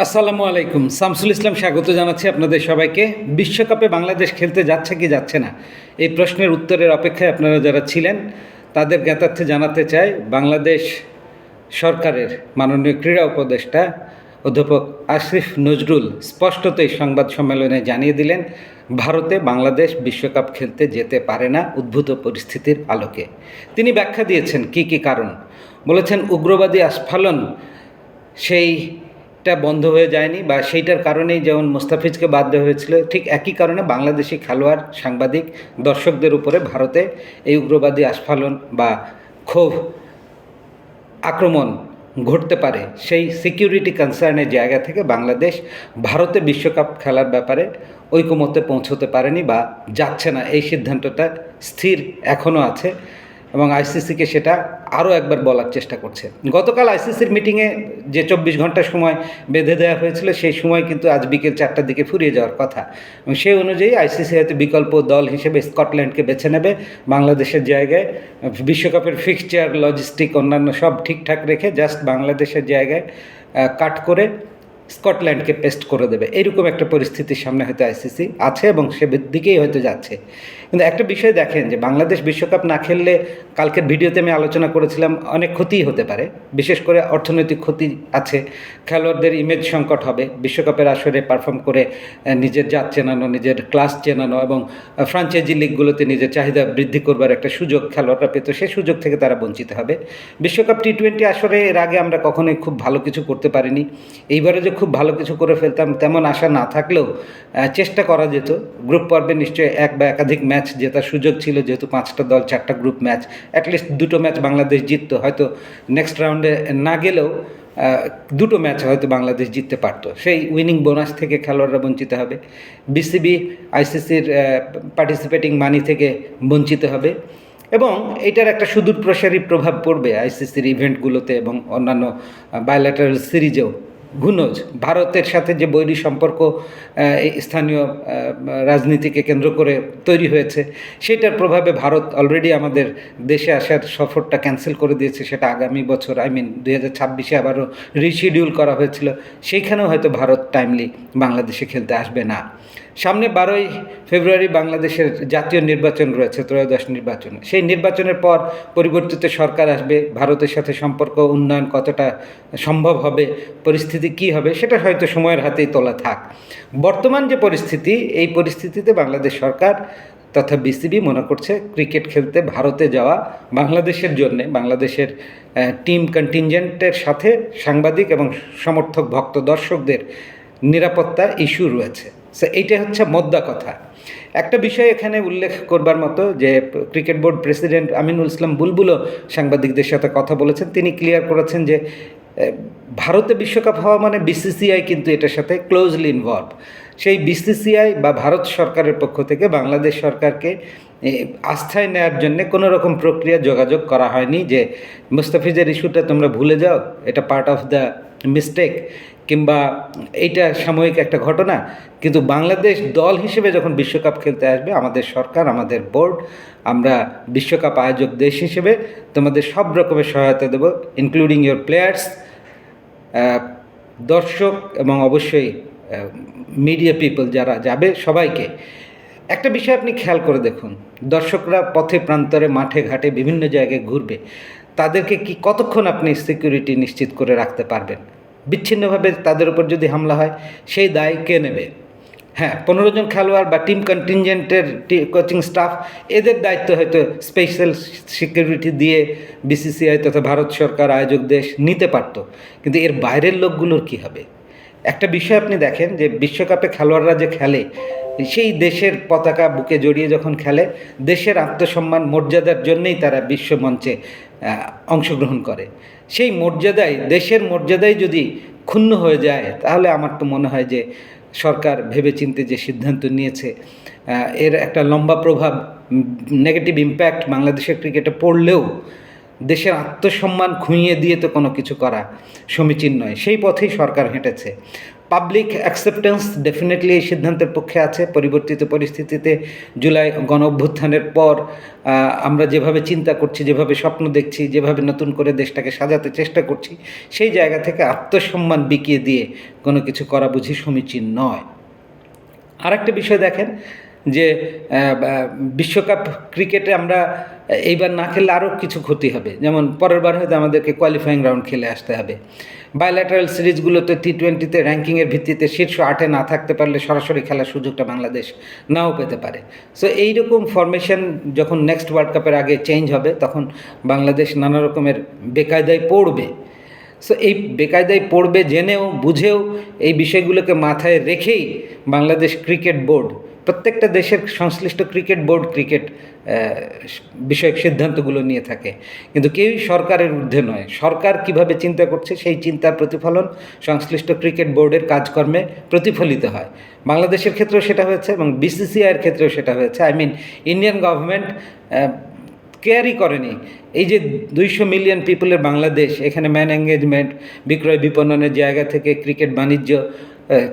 আসসালামু আলাইকুম। শামসুল ইসলাম স্বাগত জানাচ্ছি আপনাদের সবাইকে। বিশ্বকাপে বাংলাদেশ খেলতে যাচ্ছে কি যাচ্ছে না? এই প্রশ্নের উত্তরের অপেক্ষায় আপনারা যারা ছিলেন, তাদের জ্ঞাতার্থে জানাতে চাই বাংলাদেশ সরকারের মাননীয় ক্রীড়া উপদেষ্টা অধ্যাপক আশিফ নজরুল স্পষ্টতই সংবাদ সম্মেলনে জানিয়ে দিলেন, ভারতে বাংলাদেশ বিশ্বকাপ খেলতে যেতে পারে না উদ্ভূত পরিস্থিতির আলোকে। তিনি ব্যাখ্যা দিয়েছেন কি কি কারণ। বলেছেন, উগ্রবাদী আস্ফালন সেইটা বন্ধ হয়ে যায়নি বা সেইটার কারণেই যেমন মুস্তাফিজকে বাদ দেওয়া হয়েছিল, ঠিক একই কারণে বাংলাদেশি খেলোয়াড়, সাংবাদিক, দর্শকদের উপরে ভারতে এই উগ্রবাদী আস্ফালন বা ক্ষোভ, আক্রমণ ঘটতে পারে। সেই সিকিউরিটি কনসার্নের জায়গা থেকে বাংলাদেশ ভারতে বিশ্বকাপ খেলার ব্যাপারে ঐকমত্যে পৌঁছতে পারেনি বা যাচ্ছে না। এই সিদ্ধান্তটা স্থির এখনও আছে। এবং আইসিসিকে সেটা আরও একবার বলার চেষ্টা করছে। গতকাল আইসিসির মিটিংয়ে যে চব্বিশ ঘণ্টা সময় বেঁধে দেওয়া হয়েছিল, সেই সময় কিন্তু আজ বিকেল চারটার দিকে ফুরিয়ে যাওয়ার কথা। এবং সেই অনুযায়ী আইসিসি হয়তো বিকল্প দল হিসেবে স্কটল্যান্ডকে বেছে নেবে। বাংলাদেশের জায়গায় বিশ্বকাপের ফিক্সচার লজিস্টিক অন্যান্য সব ঠিকঠাক রেখে জাস্ট বাংলাদেশের জায়গায় কাট করে স্কটল্যান্ডকে পেস্ট করে দেবে। এরকম একটা পরিস্থিতির সামনে হয়তো আইসিসি আছে এবং সে দিকেই হয়তো যাচ্ছে। কিন্তু একটা বিষয় দেখেন যে বাংলাদেশ বিশ্বকাপ না খেললে কালকের ভিডিওতে আমি আলোচনা করেছিলাম, অনেক ক্ষতিই হতে পারে। বিশেষ করে অর্থনৈতিক ক্ষতি আছে, খেলোয়াড়দের ইমেজ সংকট হবে, বিশ্বকাপের আসরে পারফর্ম করে নিজের জাত চেনানো, নিজের ক্লাস চেনানো এবং ফ্রাঞ্চাইজি লিগগুলোতে নিজের চাহিদা বৃদ্ধি করবার একটা সুযোগ খেলোয়াড়রা পেত সেই সুযোগ থেকে তারা বঞ্চিত হবে। বিশ্বকাপ টি টোয়েন্টি আসরে এর আগে আমরা কখনোই খুব ভালো কিছু করতে পারিনি। এইবারে যে খুব ভালো কিছু করে ফেলতাম, তেমন আশা না থাকলেও চেষ্টা করা যেত। গ্রুপ পর্বে নিশ্চয়ই এক বা একাধিক ম্যাচ জেতার সুযোগ ছিল, যেহেতু পাঁচটা দল, চারটা গ্রুপ ম্যাচ অ্যাটলিস্ট দুটো ম্যাচ বাংলাদেশ জিততো। হয়তো নেক্সট রাউন্ডে না গেলেও দুটো ম্যাচ হয়তো বাংলাদেশ জিততে পারতো। সেই উইনিং বোনাস থেকে খেলোয়াড়রা বঞ্চিত হবে। বিসিবি আইসিসির পার্টিসিপেটিং মানি থেকে বঞ্চিত হবে। এবং এটার একটা সুদূর প্রসারী প্রভাব পড়বে আইসিসির ইভেন্টগুলোতে এবং অন্যান্য বায়োল্যাটারাল সিরিজেও গুনজ ভারতের সাথে যে বৈরী সম্পর্ক স্থানীয় রাজনীতিকে কেন্দ্র করে তৈরি হয়েছে, সেটার প্রভাবে ভারত অলরেডি আমাদের দেশে আসার সফরটা ক্যান্সেল করে দিয়েছে, সেটা আগামী বছর আই মিন দুই হাজার ছাব্বিশে আবারও রিশিডিউল করা হয়েছিল। সেইখানেও হয়তো ভারত টাইমলি বাংলাদেশে খেলতে আসবে না। সামনে বারোই ফেব্রুয়ারি বাংলাদেশের জাতীয় নির্বাচন রয়েছে, ত্রয়োদশ নির্বাচন। সেই নির্বাচনের পর পরিবর্তিত সরকার আসবে, ভারতের সাথে সম্পর্ক, উন্নয়ন কতটা সম্ভব হবে, পরিস্থিতি কি হবে, সেটা হয়তো সময়ের হাতেই তোলা থাক। বর্তমান যে পরিস্থিতি, এই পরিস্থিতিতে বাংলাদেশ সরকার তথা বিসিবি মনে করছে ক্রিকেট খেলতে ভারতে যাওয়া বাংলাদেশের জন্যে, বাংলাদেশের টিম কন্টিনজেন্টের সাথে সাংবাদিক এবং সমর্থক ভক্ত দর্শকদের নিরাপত্তা ইস্যু রয়েছে। সো এইটা হচ্ছে মোদ্দা কথা। একটা বিষয় এখানে উল্লেখ করবার মতো যে, cricket board president Aminul Islam বুলবুলও সাংবাদিকদের সাথে কথা বলেছেন। তিনি ক্লিয়ার করেছেন যে ভারতে বিশ্বকাপ হওয়া মানে বিসিসিআই কিন্তু এটার সাথে ক্লোজলি ইনভলভ সেই বিসিসিআই বা ভারত সরকারের পক্ষ থেকে বাংলাদেশ সরকারকে আস্থায় নেওয়ার জন্য কোনো রকম প্রক্রিয়া যোগাযোগ করা হয়নি যে, মুস্তাফিজের ইস্যুটা তোমরা ভুলে যাও, এটা পার্ট অফ দ্য মিস্টেক কিংবা এইটা সাময়িক একটা ঘটনা, কিন্তু বাংলাদেশ দল হিসেবে যখন বিশ্বকাপ খেলতে আসবে, আমাদের সরকার, আমাদের বোর্ড, আমরা বিশ্বকাপ আয়োজক দেশ হিসেবে তোমাদের সব রকমের সহায়তা দেবো ইনক্লুডিং ইয়োর প্লেয়ার্স দর্শক এবং অবশ্যই মিডিয়া পিপল যারা যাবে সবাইকে। একটা বিষয় আপনি খেয়াল করে দেখুন, দর্শকরা পথে প্রান্তরে, মাঠে ঘাটে বিভিন্ন জায়গায় ঘুরবে, তাদেরকে কি কতক্ষণ আপনি সিকিউরিটি নিশ্চিত করে রাখতে পারবেন? বিচ্ছিন্নভাবে তাদের উপর যদি হামলা হয়, সেই দায় কে নেবে? হ্যাঁ পনেরো জন খেলোয়াড় বা টিম কন্টিনজেন্টের কোচিং স্টাফ, এদের দায়িত্ব হয়তো স্পেশাল সিকিউরিটি দিয়ে বিসিসিআই তথা ভারত সরকার, আয়োজক দেশ নিতে পারত। কিন্তু এর বাইরের লোকগুলোর কি হবে? একটা বিষয় আপনি দেখেন যে বিশ্বকাপে খেলোয়াড়রা যে খেলে সেই দেশের পতাকা বুকে জড়িয়ে যখন খেলে, দেশের আত্মসম্মান, মর্যাদার জন্যেই তারা বিশ্বমঞ্চে অংশগ্রহণ করে। সেই মর্যাদায়, দেশের মর্যাদায় যদি ক্ষুণ্ণ হয়ে যায়, তাহলে আমার তো মনে হয় যে সরকার ভেবেচিন্তে যে সিদ্ধান্ত নিয়েছে এর একটা লম্বা প্রভাব নেগেটিভ ইম্প্যাক্ট বাংলাদেশের ক্রিকেটে পড়লেও দেশের আত্মসম্মান খুঁইয়ে দিয়ে তো কোনো কিছু করা সমীচীন নয়। সেই পথেই সরকার হেঁটেছে। পাবলিক অ্যাকসেপ্টেন্স ডেফিনেটলি এই সিদ্ধান্তের পক্ষে আছে। পরিবর্তিত পরিস্থিতিতে জুলাই গণ অভ্যুত্থানের পর আমরা যেভাবে চিন্তা করছি, যেভাবে স্বপ্ন দেখছি, যেভাবে নতুন করে দেশটাকে সাজাতে চেষ্টা করছি, সেই জায়গা থেকে আত্মসম্মান বিকিয়ে দিয়ে কোনো কিছু করা বুঝি সমীচীন নয়। আরেকটা বিষয় দেখেন যে বিশ্বকাপ ক্রিকেটে আমরা এইবার না খেললে আরও কিছু ক্ষতি হবে। যেমন পরের বার হয়তো আমাদেরকে কোয়ালিফাইং রাউন্ড খেলে আসতে হবে। বায়োল্যাটারাল সিরিজগুলোতে টি টোয়েন্টিতে র্যাঙ্কিংয়ের ভিত্তিতে শীর্ষ আটে না থাকতে পারলে সরাসরি খেলার সুযোগটা বাংলাদেশ নাও পেতে পারে। সো এইরকম ফরমেশন যখন নেক্সট ওয়ার্ল্ড কাপের আগে চেঞ্জ হবে, তখন বাংলাদেশ নানা রকমের বেকায়দায় পড়বে। সো এই বেকায়দায় পড়বে জেনেও, বুঝেও এই বিষয়গুলোকে মাথায় রেখেই বাংলাদেশ ক্রিকেট বোর্ড প্রত্যেকটা দেশের সংশ্লিষ্ট ক্রিকেট বোর্ড ক্রিকেট বিষয়ক সিদ্ধান্তগুলো নিয়ে থাকে। কিন্তু কেউই সরকারের ঊর্ধ্বে নয়। সরকার কীভাবে চিন্তা করছে সেই চিন্তার প্রতিফলন সংশ্লিষ্ট ক্রিকেট বোর্ডের কাজকর্মে প্রতিফলিত হয়। বাংলাদেশের ক্ষেত্রেও সেটা হয়েছে এবং বিসিসিআইয়ের ক্ষেত্রেও সেটা হয়েছে। আই মিন, ইন্ডিয়ান গভর্নমেন্ট কেয়ারই করেনি। এই যে দুইশো মিলিয়ন পিপলের বাংলাদেশ, এখানে ম্যান এঙ্গেজমেন্ট, বিক্রয় বিপণনের জায়গা থেকে ক্রিকেট বাণিজ্য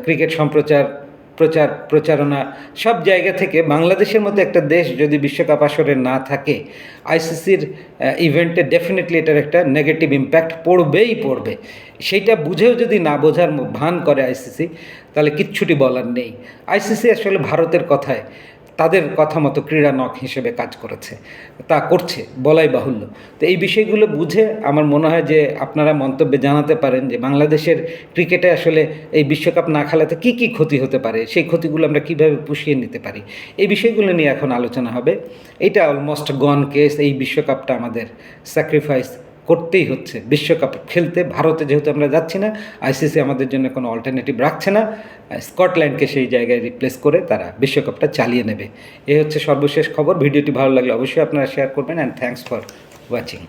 ক্রিকেট সম্প্রচার প্রচার, প্রচারণা সব জায়গা থেকে বাংলাদেশের মতো একটা দেশ যদি বিশ্বকাপ আসরে না থাকে, আইসিসির ইভেন্টে ডেফিনেটলি এটার একটা নেগেটিভ ইম্প্যাক্ট পড়বেই পড়বে। সেইটা বুঝেও যদি না বোঝার ভান করে আইসিসি, তাহলে কিচ্ছুটি বলার নেই। আইসিসি আসলে ভারতের কথায় তাদের কথা মতো ক্রীড়া নক হিসেবে কাজ করেছে। তা করছে, বলাই বাহুল্য। তো এই বিষয়গুলো বুঝে আমার মনে হয় যে আপনারা মন্তব্যে জানাতে পারেন যে বাংলাদেশের ক্রিকেটে আসলে এই বিশ্বকাপ না খেলাতে কী কী ক্ষতি হতে পারে, সেই ক্ষতিগুলো আমরা কীভাবে পুষিয়ে নিতে পারি, এই বিষয়গুলো নিয়ে এখন আলোচনা হবে। এটা অলমোস্ট গন কেস এই বিশ্বকাপটা আমাদের স্যাক্রিফাইস করতেই হচ্ছে। বিশ্বকাপ খেলতে ভারতে যেহেতু আমরা যাচ্ছি না, আইসিসি আমাদের জন্য কোনো অল্টারনেটিভ রাখছে না। স্কটল্যান্ডকে সেই জায়গায় রিপ্লেস করে তারা বিশ্বকাপটা চালিয়ে নেবে। এ হচ্ছে সর্বশেষ খবর। ভিডিওটি ভালো লাগলে অবশ্যই আপনারা শেয়ার করবেন অ্যান্ড থ্যাংকস ফর ওয়াচিং